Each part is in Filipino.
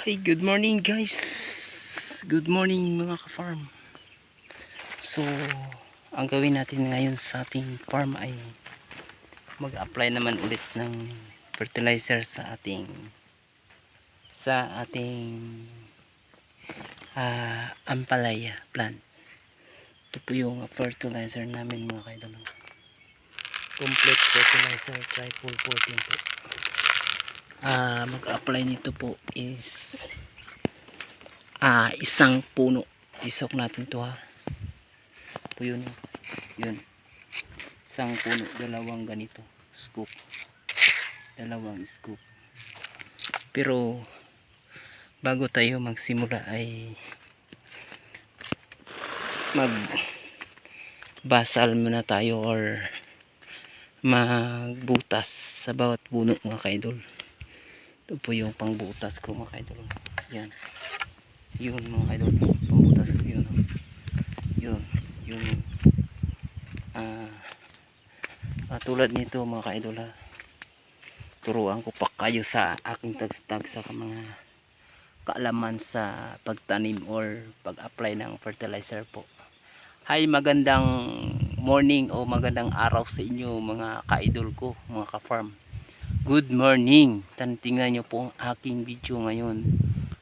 Hi, good morning guys. Good morning mga ka-farm. So, ang gawin natin ngayon sa ating farm ay mag-apply naman ulit ng fertilizer sa ating sa ating ah, ampalaya plant. Ito po yung fertilizer namin mga kaidol. Complete fertilizer triple 14 po ah mag-apply nito po is ah isang puno. Isok natin to ha. Po yun yun. Isang puno dalawang ganito scoop. Dalawang scoop. Pero bago tayo magsimula ay mag basal muna tayo or magbutas sa bawat puno mga kaidol ito po yung pangbutas ko mga kaidol. Yan. Yun mga kaidol. Pangbutas ko yun. Yun. Yung ah ah, tulad nito mga kaidol ha. Turuan ko pa kayo sa aking tagstag sa mga kaalaman sa pagtanim or pag-apply ng fertilizer po. Hi, magandang morning o magandang araw sa inyo mga ka-idol ko, mga ka-farm. Good morning. Tingnan niyo po ang aking video ngayon.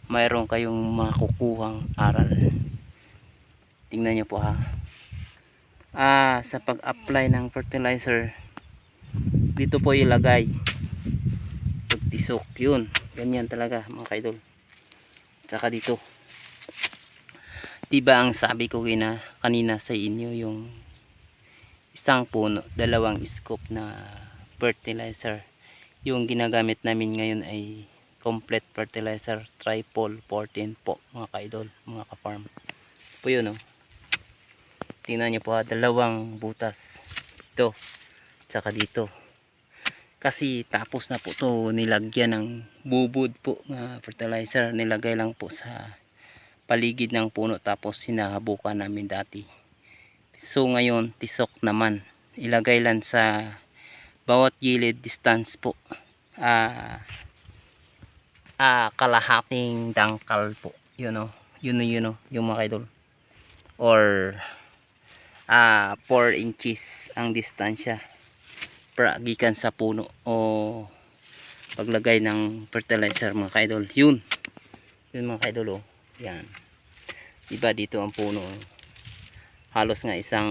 Mayroon kayong makukuhang aral. Tingnan niyo po ha. Ah, sa pag-apply ng fertilizer, dito po ilagay. Pagtisok, yun. Ganyan talaga mga kaidol. Tsaka dito. Diba ang sabi ko kina, kanina sa inyo yung isang puno, dalawang scoop na fertilizer yung ginagamit namin ngayon ay complete fertilizer triple 14 po mga kaidol mga ka-farm. Po yun oh. tingnan nyo po ha dalawang butas. Ito tsaka dito. Kasi tapos na po to nilagyan ng bubud po na fertilizer. Nilagay lang po sa paligid ng puno tapos sinahabukan namin dati. So ngayon tisok naman. Ilagay lang sa bawat gilid distance po. Ah ah kalahating dangkal po. Yun o yun o yun o yung mga idol. Or ah 4 inches ang distansya para gikan sa puno o paglagay ng fertilizer mga kaidol. Yun. Yun mga kaidol o yan. Diba dito ang puno halos nga isang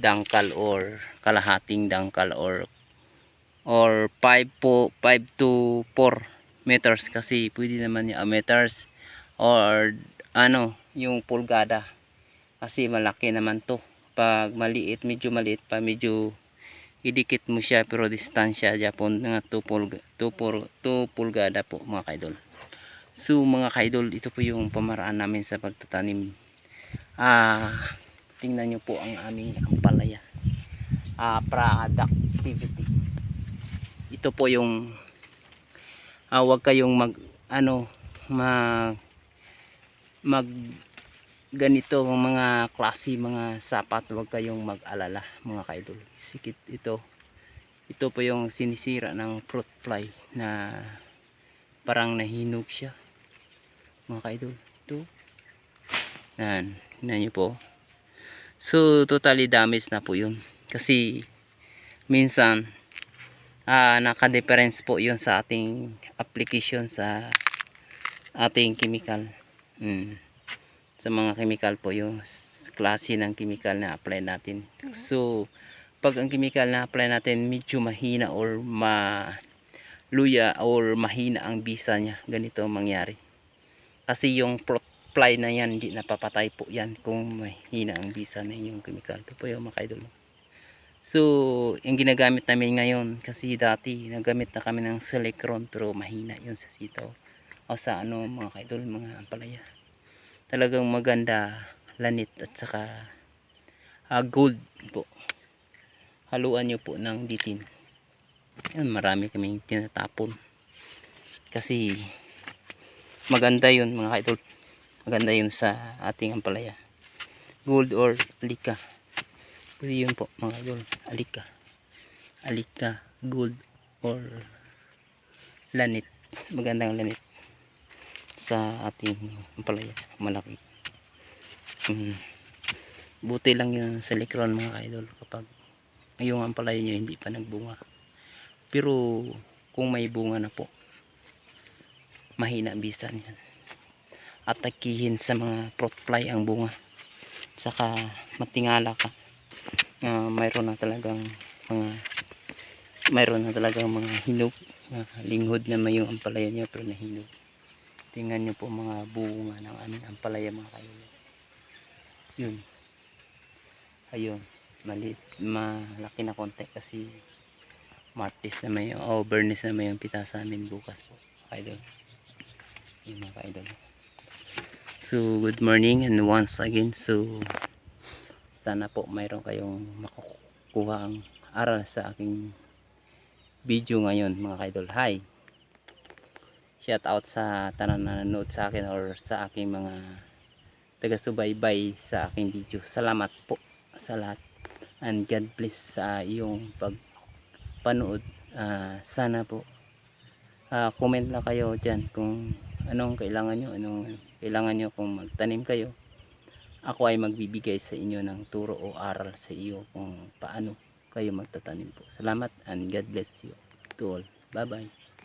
dangkal or kalahating dangkal or or 5 po 5 to 4 meters kasi pwede naman yung meters or ano yung pulgada. Kasi malaki naman to. Pag maliit medyo maliit pa medyo idikit mo siya pero distansya Japon nga 2 pulga, 2 pul, 2 pulgada po mga kaidol. So mga kaidol ito po yung pamaraan namin sa pagtatanim. Ah tingnan nyo po ang aming ampalaya. Uh, productivity. Ito po yung uh, wag kayong mag ano mag mag ganito mga klase mga sapat wag kayong mag-alala mga kaidol. Sikit ito ito po yung sinisira ng fruit fly na parang nahinog siya mga kaidol. Ito yan, yan nyo po so totally damaged na po yun. Kasi minsan ah, naka-difference po yun sa ating application sa ating chemical. Mm. sa mga chemical po yung klase ng chemical na apply natin. So pag ang chemical na apply natin medyo mahina or ma luya or mahina ang bisa niya ganito ang mangyari. Kasi yung fruit fly na yan hindi napapatay po yan kung mahina ang bisa na yung chemical. Ito po yung mga idol so yung ginagamit namin ngayon kasi dati nagamit na kami ng silicron pero mahina yun sa sitaw. O sa ano mga kaidol mga ampalaya talagang maganda lanit at saka uh, gold po. Haluan nyo po ng ditin. Yan marami kaming tinatapon. Kasi maganda yun mga kaidol maganda yun sa ating ampalaya. Gold or alika. Pwede yun po mga idol. Alika. Alika gold or lanit. Magandang lanit sa ating palaya malaki. Mm. buti lang yun sa likron mga kaidol kapag yung ampalaya nyo hindi pa nagbunga. Pero kung may bunga na po mahina ang bisa niyan atakihin sa mga fruit fly ang bunga. Saka matingala ka. Na mayroon na talagang mga mayroon na talagang mga hinog. Mga linghod na may yung ampalaya niya pero nahinog. Tingnan nyo po mga bunga ng aming ampalaya mga kayo. Yun. Ayun. Maliit malaki na konti kasi martis na may o bernis na may yung pita sa amin bukas po idol. Yun mga idol so good morning and once again so sana po mayroon kayong makukuha ang aral sa aking video ngayon mga idol hi! Shout out sa tanan na nanonood sa akin or sa aking mga taga-subaybay sa aking video. Salamat po sa lahat and God bless sa iyong pagpanood. Ah, sana po ah, comment lang kayo dyan kung anong kailangan nyo anong kailangan nyo kung magtanim kayo. Ako ay magbibigay sa inyo ng turo o aral sa iyo kung paano kayo magtatanim po. Salamat and God bless you to all. Bye bye